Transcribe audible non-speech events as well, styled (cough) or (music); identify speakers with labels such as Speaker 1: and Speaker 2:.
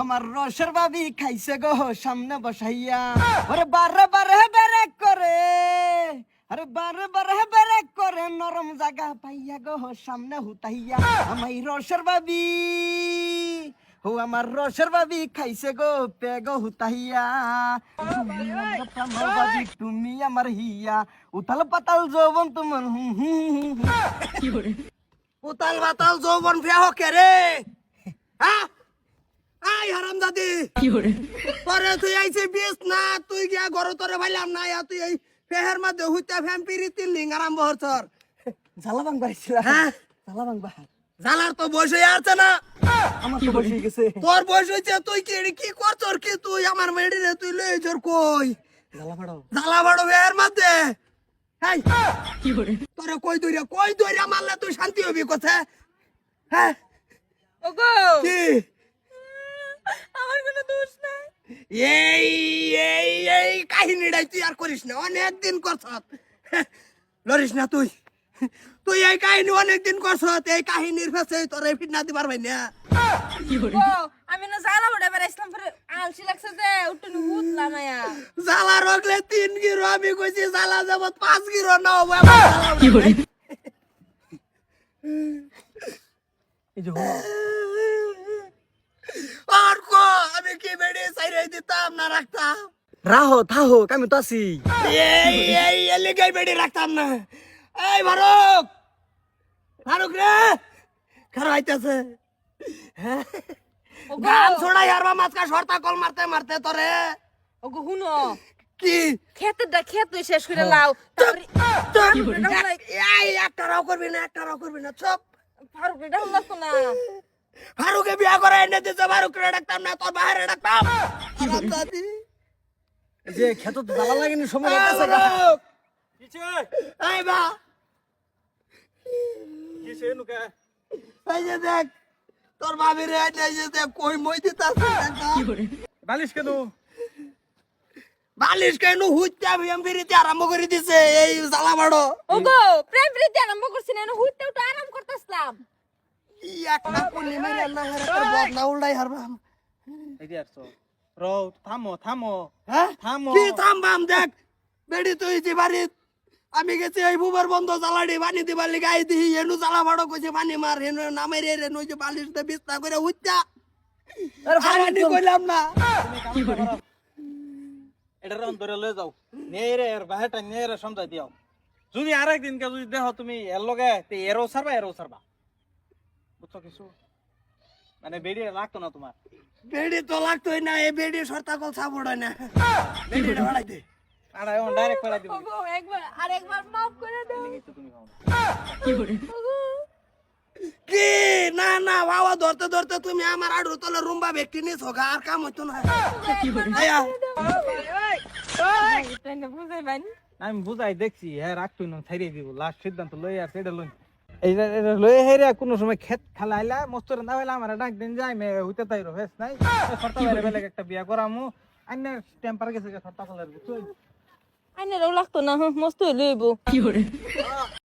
Speaker 1: আমার রসের বাবি খাইছে গো সামনে বসাইয়া। ওরে বারে বারে বেরে করে আরে বারে বারে বেরে করে নরম জায়গা পাইয়া গো সামনে হুতাইয়া। আমাই রসের বাবি ও আমার রসের বাবি খাইছে গো পেগো হুতাইয়া। তুমি আমার বাবি, তুমি আমার হিয়া। উতাল পাতাল যৌবন তোমার হুম হুম হুম
Speaker 2: উতাল পাতাল যৌবন ফেহ কে রে। হ্যাঁ? আই হারাম দাদি। পরে তুই আইছে বিষ না তুই গিয়া ঘর তোরে ভাইলাম না ইয়া তুই এই ফেহের মধ্যে হুইতা ফ্যাম পিরি তিন লিং আরম্ভ হরছর
Speaker 1: জ্বালা বাং বাড়িছিল
Speaker 2: হ্যাঁ?
Speaker 1: জ্বালা বাং বা
Speaker 2: জালার তো হয়ে আছে না।
Speaker 1: আমার তো বসে গেছে।
Speaker 2: তোর বয়স হয়েছে তুই কি এডি কি করছর কি? তুই আমার মেডি রে তুই লই জোর কই?
Speaker 1: জ্বালা বাড়াও
Speaker 2: জালা বড় ফেহের মধ্যে। হাই। তোরে কই দইরা কই দইরা মারলে তুই শান্তি হবি কোথায়? হ্যাঁ?
Speaker 3: ওগো!
Speaker 2: কি?
Speaker 3: আমার কোনো দোষ নাই।
Speaker 2: এই এই এই কাহিনীটাই তুই আর করিস না অনেক দিন করছ। লরিস না তুই। তুই এই কাহিনী অনেক দিন করছ এই কাহিনীর ফেসে তোর এই ফিটনা দিবার ভাই না।
Speaker 3: আমি না জালা বড় এবার ইসলাম পরে আলসি লাগছে যে উঠুন হুতলাম আয়া
Speaker 2: জ্বালা রগলে তিন গিরো আমি কইছি জ্বালা যাব পাঁচ গিরো না কি করে
Speaker 1: এই যে (laughs)
Speaker 2: কি বেড়ে সাইরে দিতাম না রাখতাম।
Speaker 1: রাহো থাহো আমি তো আছি।
Speaker 2: এই এই এলিগাই বেড়ে রাখতাম না। এই ফারুক! ফারুক রে! খারাপ আইতাছে। গান ছড়াই হারবা মাছকা সরতা কল মারতে মারতে তোরে।
Speaker 3: ওগো হুনো
Speaker 2: কি?
Speaker 3: খেতেটা খেত তুই শেষ করে লাও। তারপরে
Speaker 2: এই একটা রাও করবি না একটা রাও করবি না চুপ।
Speaker 3: ফারুক এটা হলো তো না।
Speaker 2: ফারুকে বিয়া করে এনে দিতে ফারুক রে ডাকতাম না তোর বাইরে ডাকতাম। দাদি
Speaker 1: যে খেত তো জ্বালা লাগেনি সময়
Speaker 2: এই
Speaker 1: লাগতেছে গা।
Speaker 2: ফারুক, এই বা এই যে দেখ তোর ভাবি রে এই যে দেখ কই মই দিতাছে
Speaker 1: বালিশ কেন?
Speaker 2: বালিশ কেন হুইতে আমি এমবিরিতে আরম্ভ করে দিছে এই জ্বালা বাড়ো।
Speaker 3: ওগো প্রেম প্রীতি আরম্ভ করছি না হুইতে উঠে আরাম করতেছিলাম
Speaker 2: ই একটা কোনি মেরে না হেরে তোর বদ না হারবাম
Speaker 4: এই যে আসছো। রও থামো থামো।
Speaker 2: হ্যাঁ?
Speaker 4: থামো।
Speaker 2: কি থামবাম দেখ? বেড়ি তুই যে বাড়ি আমি গেছি এই বুবার বন্ধ জ্বালাডি পানি দিবার লিগে আই দিহি এনু জ্বালা ভাড়ো কইছে পানি মার হেনু নামে রে রে নই যে বালিশ দে বিছনা করে হুইতা
Speaker 1: আরে
Speaker 2: আমি কইলাম না।
Speaker 4: এটা রন ধরে লয়ে যাও। নেরে এর বাহেটা নেরে সমঝাই দিও যদি আরেক দিন কে যদি দেখো তুমি এর লগে তে এরও সারবা এরও সারবা। বুঝছ কিছু? মানে বেড়ি লাগতো না তোমার?
Speaker 2: বেড়ি তো লাগতোই না এই বেড়ি সরতা কল সাবড়ায় না। বেড়ি ভাড়াই দে
Speaker 4: আর ডাইরেক্ট ফেলা দিব।
Speaker 3: ওগো একবার মাফ করে দাও।
Speaker 4: তুমি খাও
Speaker 3: ওগো।
Speaker 2: কি? না না বাবা ধরতে ধরতে তুমি আমার আড়ু তলে রুম্বা ব্যক্তি নিছ গা আর কাম হইতো না। আয়া।
Speaker 3: এটা না বুঝাই বাইন
Speaker 4: আমি বুঝাই দেখছি হ্যাঁ রাখতো না ছাইরে দিব। লাস্ট সিদ্ধান্ত লই আর সেটা লই। এইটা এটা লই হেরে কোনো সময় খেত খালাইলা মস্ত না হইলা আমার ডাক দিন যাই মে হইতে তাই রহেস নাই? সরতা বাইরে বেলেগ একটা বিয়া করামু আইনে টেম্পার গেছে সরতা কলের আইনে
Speaker 3: আইনের লাগতো না মস্ত হইল